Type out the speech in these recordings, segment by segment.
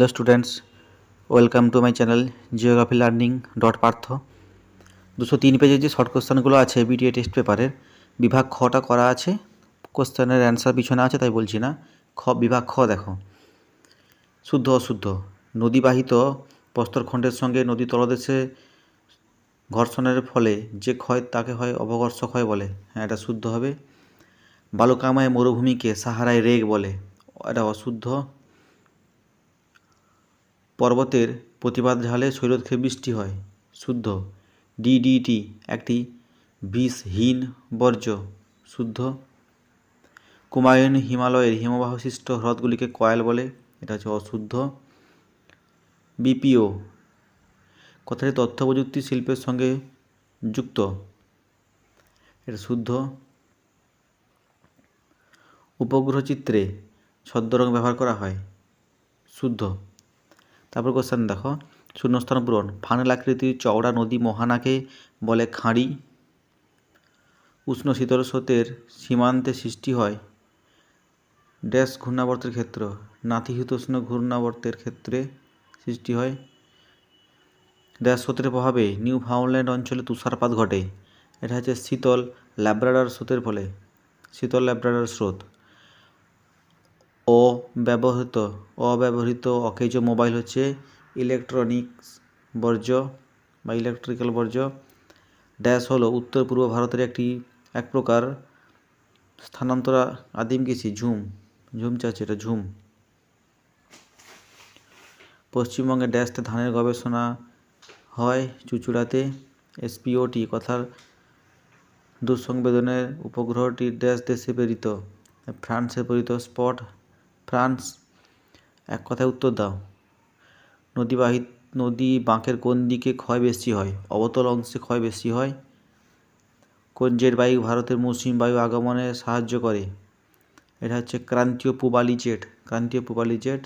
Hello students welcome to my channel geography learning dot Partha দুশো তিন পেজের যে শর্ট কোশ্চেনগুলো আছে বিটিএ টেস্ট পেপারের বিভাগ খটা করা আছে কোশ্চেনের অ্যান্সার পিছনে আছে, তাই বলছি না। খ, বিভাগ খ দেখো। শুদ্ধ, অশুদ্ধ। নদীবাহিত প্রস্তরখণ্ডের সঙ্গে নদী তলদেশে ঘর্ষণের ফলে যে ক্ষয় তাকে হয় অবঘর্ষ ক্ষয় বলে। হ্যাঁ এটা শুদ্ধ হবে। বালুকাময় মরুভূমিকে সাহারায় রেগ বলে। এটা অশুদ্ধ। পর্বতের প্রতিবাদ ঢালে শৈলক্ষে বৃষ্টি হয়। শুদ্ধ। ডিডিটি, একটি বিষহীন বর্জ্য। শুদ্ধ। কুমায়ুন হিমালয়ের হিমবাহশিষ্ট হ্রদগুলিকে কয়েল বলে। এটা হচ্ছে অশুদ্ধ। বিপিও। কথাটি তথ্য প্রযুক্তি শিল্পের সঙ্গে যুক্ত। এটা শুদ্ধ। উপগ্রহ চিত্রে ছদ্মরং ব্যবহার করা হয়। শুদ্ধ। তারপর কোশ্চেন দেখো, শূন্যস্থান পূরণ ফানেল আকৃতির চওড়া নদী, মোহানাকে বলে খাঁড়ি। উষ্ণ শীতল স্রোতের সীমান্তে সৃষ্টি হয় ড্যাশ ঘূর্ণাবর্তের ক্ষেত্র নাতিশীতোষ্ণ ঘূর্ণাবর্তের ক্ষেত্রে সৃষ্টি হয়। ড্যাশ স্রোতের প্রভাবে নিউ ফাউন্ডল্যান্ড অঞ্চলে তুষারপাত ঘটে। এটা হচ্ছে শীতল ল্যাব্রাডার স্রোতের ফলে, শীতল ল্যাব্রাডার স্রোত। অব্যবহৃত অব্যবহৃত অকেজ মোবাইল হচ্ছে ইলেকট্রনিক্স বর্জ্য বা ইলেকট্রিক্যাল বর্জ্য। ড্যাশ হলো উত্তর পূর্ব ভারতের একটি, এক প্রকার স্থানান্তর আদিম কৃষি, ঝুম। ঝুম চাচ্ছে এটা, ঝুম। পশ্চিমবঙ্গে ড্যাশতে ধানের গবেষণা হয় চুচুড়াতে। এসপিওটি কথার দুঃসংবেদনের উপগ্রহটি ড্যাশ দেশে প্রেরিত, ফ্রান্সে প্রেরিত স্পট ফ্রান্স, এক কথায় উত্তর দাও। নদীবাহিত নদী বাঁকের কোন দিকে ক্ষয় বেশি হয়? অবতল অংশে ক্ষয় বেশি হয়? কোন জেট বায়ু ভারতের মৌসুমী বায়ু আগমনে সাহায্য করে? এটা হচ্ছে ক্রান্তীয় পূবালি জেট। ক্রান্তীয় পূবালি জেট,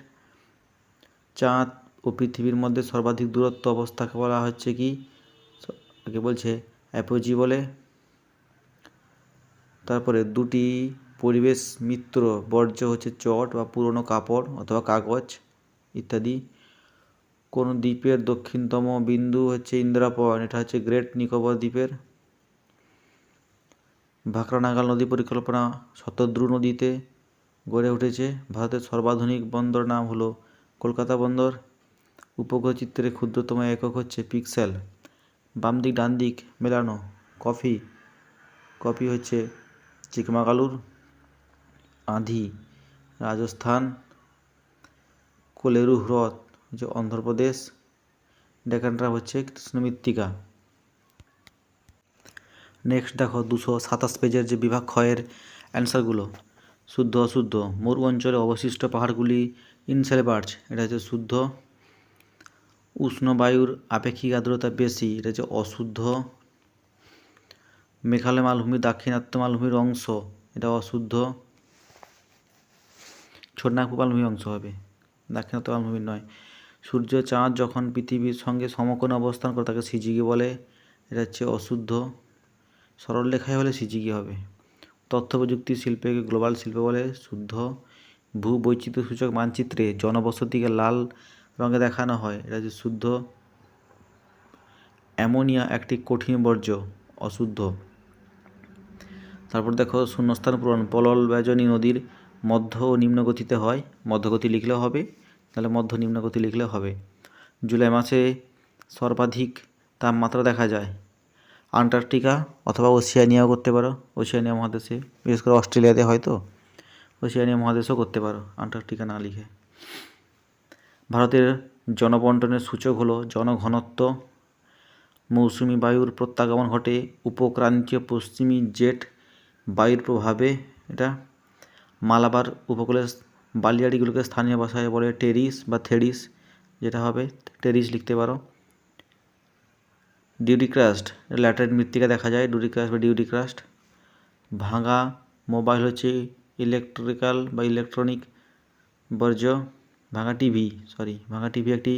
চাঁদ ও পৃথিবীর মধ্যে সর্বাধিক দূরত্ব অবস্থাকে বলা হচ্ছে কি? একে বলছে অ্যাপোজি বলে। তারপরে দুটি পরিবেশ মিত্র, বর্জ্য হচ্ছে চট বা পুরনো কাপড় অথবা কাগজ ইত্যাদি। কোন দ্বীপের দক্ষিণতম বিন্দু হচ্ছে ইন্দিরা পয়েন্ট এটা হচ্ছে গ্রেট নিকোবর দ্বীপের। ভাকরানাগাল নদী পরিকল্পনা শতদ্রু নদীতে গড়ে উঠেছে। ভারতের সর্বাধুনিক বন্দর নাম হলো কলকাতা বন্দর। উপগ্রহ চিত্রের ক্ষুদ্রতম একক হচ্ছে পিক্সেল। বাম দিক ডান দিক মেলানো কফি কফি হচ্ছে চিকমাগালুর। আঁধি, রাজস্থান, কোলেরু হ্রদ হচ্ছে অন্ধ্রপ্রদেশ ডেকানটা হচ্ছে কৃষ্ণ মৃত্তিকা নেক্সট দেখো দুশো সাতাশ পেজের যে বিভাগ ক্ষয়ের অ্যান্সারগুলো শুদ্ধ অশুদ্ধ। মরু অঞ্চলে অবশিষ্ট পাহাড়গুলি ইনসেলবার্জ এটা হচ্ছে শুদ্ধ। উষ্ণ বায়ুর আপেক্ষিক আর্দ্রতা বেশি। এটা হচ্ছে অশুদ্ধ। মেঘালয় মালভূমি, দাক্ষিণাত্য মালভূমির অংশ। এটা অশুদ্ধ। মালভূমি অংশ হবে। দাক্ষিণাত্য মালভূমির নয়। সূর্য চাঁদ যখন পৃথিবীর সঙ্গে সমকোণে অবস্থান করে তাকে সিজিগি বলে, এটা হচ্ছে অশুদ্ধ। সরল লেখায় হলে সিজিগি হবে। তথ্য প্রযুক্তি শিল্পে গ্লোবাল শিল্প বলে, শুদ্ধ। ভূ বৈচিত্র্য সূচক মানচিত্রে জনবসতিকে লাল রঙে দেখানো হয়, এটা হচ্ছে শুদ্ধ। অ্যামোনিয়া একটি কঠিন বর্জ্য, অশুদ্ধ। তারপর দেখো শূন্যস্থান পূরণ পলল ব্যজনী নদীর মধ্য ও নিম্নগতিতে হয় মধ্যগতি লিখলেও হবে, তাহলে মধ্য নিম্নগতি লিখলেও হবে। জুলাই মাসে সর্বাধিক তাপমাত্রা দেখা যায়। আন্টার্কটিকা অথবা ওশিয়ানিয়াও করতে পারো। ওশিয়ানিয়া মহাদেশে, বিশেষ করে অস্ট্রেলিয়াতে হয়তো ওশিয়ানিয়া মহাদেশও করতে পারো, আন্টার্কটিকা না লিখে। ভারতের জনবন্টনের সূচক হলো জনঘনত্ব। মৌসুমি বায়ুর প্রত্যাগমন ঘটে উপক্রান্তীয় পশ্চিমী জেট বায়ুর প্রভাবে। এটা মালাবার উপকূলের বালিয়াড়িগুলোকে স্থানীয় ভাষায় বলে টেরিস বা থেরিস, যেটা হবে, টেরিস লিখতে পারো। ডিউডিক্রাস্ট ল্যাটারেট মৃত্তিকা দেখা যায়, ডিউডিক্রাস্ট বা ডিউডিক্রাস্ট। ভাঙা মোবাইল হচ্ছে ইলেকট্রিক্যাল বা ইলেকট্রনিক বর্জ্য। ভাঙা টিভি সরি ভাঙা টিভি একটি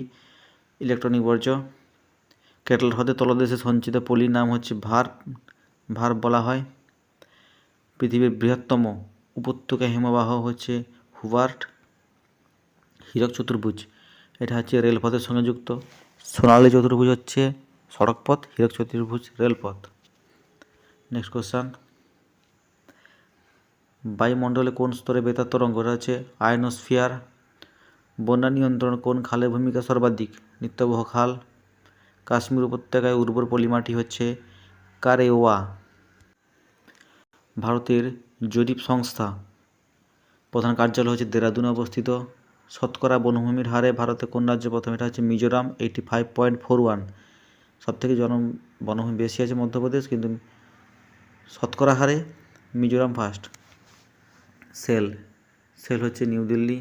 ইলেকট্রনিক বর্জ্য। কেটল হ্রদে তলদেশে সঞ্চিত পলির নাম হচ্ছে ভার ভার বলা হয়। পৃথিবীর বৃহত্তম উপত্যকা হিমবাহ হচ্ছে হুবার্ট হীরক চতুর্ভুজ। এটা হচ্ছে রেলপথের সঙ্গে যুক্ত। সোনালী চতুর্ভুজ হচ্ছে সড়কপথ, হীরক চতুর্ভুজ রেলপথ। নেক্সট কোশ্চান বায়ুমণ্ডলে কোন স্তরে বেতার তরঙ্গ হচ্ছে আয়নোস্ফিয়ার বন্যা নিয়ন্ত্রণ কোন খালের ভূমিকা সর্বাধিক? নিত্যবহ খাল। কাশ্মীর উপত্যকায় উর্বর পলিমাটি হচ্ছে কারেওয়া। ভারতের জরিপ সংস্থা। প্রধান কার্যালয় হচ্ছে দেরাদুনে অবস্থিত। শতকরা বনভূমির হারে ভারতে কোন রাজ্য প্রথম এটা হচ্ছে Mizoram eighty five point four one সব থেকে জন বনভূমি বেশি আছে মধ্যপ্রদেশ, কিন্তু শতকরা হারে মিজোরাম ফার্স্ট সেল সেল হচ্ছে নিউ দিল্লি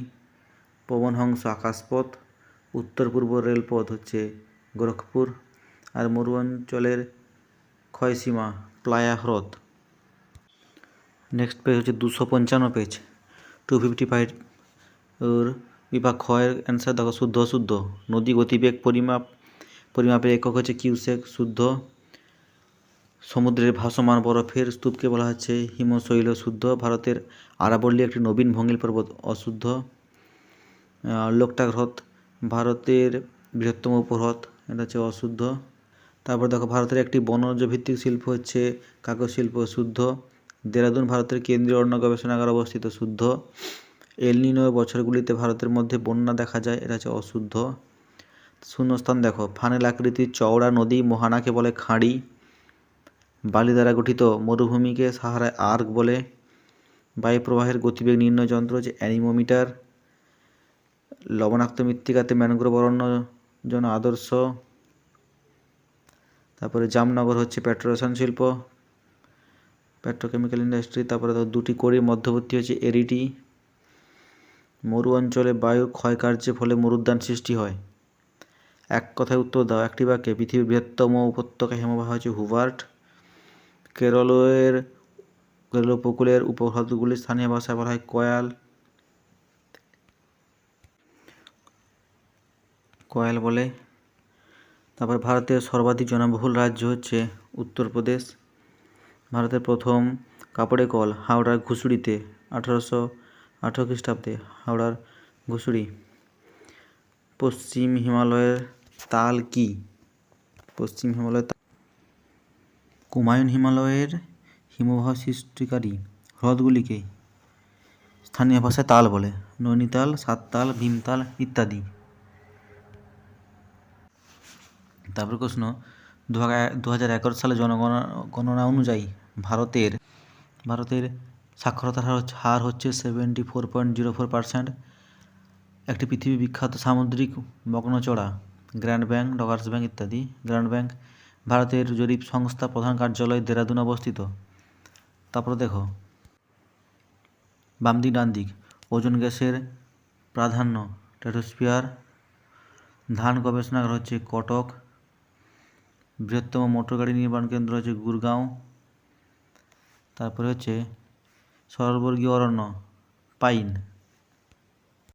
পবনহংস আকাশপথ, উত্তর পূর্ব রেলপথ হচ্ছে গোরখপুর, আর মরুঅঞ্চলের ক্ষয়সীমা প্লায়া হ্রদ নেক্সট পেজ হচ্ছে দুশো পঞ্চান্ন পেজ টু ফিফটি ফাইভ বিভাগ ক্ষয়ের অ্যান্সার দেখো শুদ্ধ শুদ্ধ নদী গতিবেগ পরিমাপ পরিমাপের একক হচ্ছে কিউসেক শুদ্ধ। সমুদ্রের ভাসমান বরফের স্তূপকে বলা হচ্ছে হিমশৈল শুদ্ধ। ভারতের আরাবল্লী একটি নবীন ভঙ্গিল পর্বত অশুদ্ধ। আহ, লোকটাক হ্রদ ভারতের বৃহত্তম উপহ্রদ এটা হচ্ছে অশুদ্ধ। তারপর দেখো ভারতের একটি বনজ ভিত্তিক শিল্প হচ্ছে কাগজ শিল্প শুদ্ধ। দেরাদুন ভারতের কেন্দ্রীয় অরণ্য গবেষণাগার অবস্থিত শুদ্ধ এলনিনো বছরগুলিতে ভারতের মধ্যে বন্যা দেখা যায়। এটা হচ্ছে অশুদ্ধ। শূন্যস্থান দেখো। ফানেল আকৃতির চওড়া নদী মোহানাকে বলে খাঁড়ি। বালি দ্বারা গঠিত মরুভূমিকে সাহারায় আর্ক বলে। বায়ু প্রবাহের গতিবেগ নির্ণয় যন্ত্র হচ্ছে অ্যানিমোমিটার। লবণাক্ত মৃত্তিকাতে ম্যানগ্রোভ অরণ্য জন্য আদর্শ। তারপরে জামনগর হচ্ছে পেট্রোরেশন শিল্প। পেট্রোকেমিক্যাল ইন্ডাস্ট্রি, তারপরে ধর দুটি কড়ির মধ্যবর্তী হচ্ছে এরিটি মরু অঞ্চলে বায়ুর ক্ষয়কার্যের ফলে মরুদ্যান সৃষ্টি হয়। এক কথায় উত্তর দাও, একটি বাক্যে, পৃথিবীর বৃহত্তম উপত্যকা হিমবাহ হচ্ছে হুবার্ট। কেরলের, কেরল উপকূলের উপহ্রদগুলি স্থানীয় ভাষায় বলা হয় কয়াল। কয়াল বলে। তারপর ভারতের সর্বাধিক জনবহুল রাজ্য হচ্ছে উত্তরপ্রদেশ। ভারতের প্রথম কাপড়ে কল হাওড়ার ঘুষুড়িতে আঠারোশো আঠেরো খ্রিস্টাব্দে হাওড়ার ঘুষুড়ি পশ্চিম হিমালয়ের তাল কি? পশ্চিম হিমালয়ের কুমায়ুন হিমালয়ের হিমবাহ সৃষ্টিকারী হ্রদগুলিকে স্থানীয় ভাষায় তাল বলে। নৈনিতাল, সাততাল, ভীমতাল ইত্যাদি। তারপর প্রশ্ন দু হাজার এগারো সালে জনগণনা গণনা অনুযায়ী ভারতের ভারতের সাক্ষরতার হার হচ্ছে হার হচ্ছে seventy four point zero four percent একটি পৃথিবী বিখ্যাত সামুদ্রিক মগ্নচড়া গ্র্যান্ড ব্যাংক, ডগার্স ব্যাংক ইত্যাদি। গ্র্যান্ড ব্যাংক ভারতের জরিপ সংস্থা প্রধান কার্যালয় দেরাদুন অবস্থিত। তারপরে দেখো বাম দিক ডান দিক, ওজন গ্যাসের প্রাধান্য টেটোস্পিয়ার ধান গবেষণাগার হচ্ছে কটক, বৃহত্তম মোটর গাড়ি নির্মাণ কেন্দ্র হচ্ছে গুরগাঁও তারপরে হচ্ছে সর্বর্গীয় অরণ্য পাইন।